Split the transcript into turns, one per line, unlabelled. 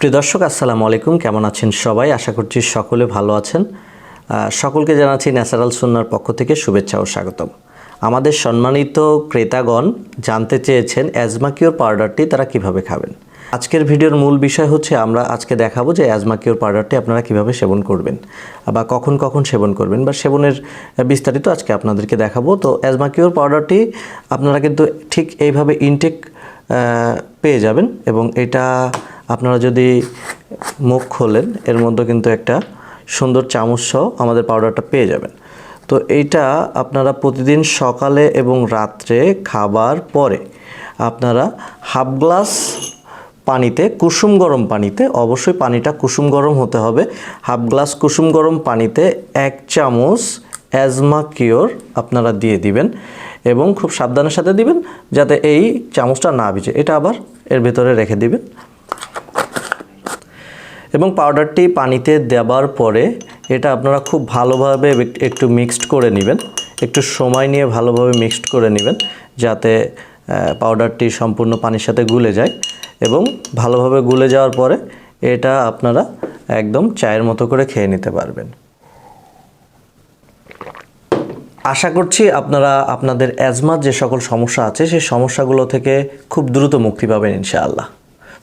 প্রিয় দর্শক, আসসালামু আলাইকুম। কেমন আছেন সবাই? আশা করছি সকলে ভালো আছেন। সকলকে জানাচ্ছি ন্যাচারাল সুন্নার পক্ষ থেকে শুভেচ্ছা ও স্বাগতম। আমাদের সম্মানিত ক্রেতাগণ জানতে চেয়েছেন অ্যাজমাকিওর পাউডারটি তারা কীভাবে খাবেন। আজকের ভিডিওর মূল বিষয় হচ্ছে, আমরা আজকে দেখাবো যে অ্যাজমাকিওর পাউডারটি আপনারা কীভাবে সেবন করবেন বা কখন কখন সেবন করবেন বা সেবনের বিস্তারিত আজকে আপনাদেরকে দেখাবো। তো অ্যাজমাকিওর পাউডারটি আপনারা কিন্তু ঠিক এইভাবে ইনটেক পেয়ে যাবেন এবং এটা আপনারা যদি মুখ খোলেন, এর মধ্যে কিন্তু একটা সুন্দর চামচ সহ আমাদের পাউডারটা পেয়ে যাবেন। তো এইটা আপনারা প্রতিদিন সকালে এবং রাত্রে খাবার পরে আপনারা হাফ গ্লাস পানিতে, কুসুম গরম পানিতে, অবশ্যই পানিটা কুসুম গরম হতে হবে, হাফ গ্লাস কুসুম গরম পানিতে এক চামচ অ্যাজমা কিওর আপনারা দিয়ে দিবেন এবং খুব সাবধানের সাথে দিবেন, যাতে এই চামচটা না ভিজে। এটা আবার এর ভেতরে রেখে দিবেন। এবং পাউডারটি পানিতে দেওয়ার পরে এটা আপনারা খুব ভালোভাবে একটু মিক্সড করে নেবেন। একটু সময় নিয়ে ভালোভাবে মিক্সড করে নেবেন যাতে পাউডারটি সম্পূর্ণ পানির সাথে গুলে যায় এবং ভালোভাবে গুলে যাওয়ার পরে এটা আপনারা একদম চায়ের মতো করে খেয়ে নিতে পারবেন। আশা করছি আপনারা, আপনাদের অ্যাজমার যে সকল সমস্যা আছে, সেই সমস্যাগুলো থেকে খুব দ্রুত মুক্তি পাবেন ইনশাআল্লাহ।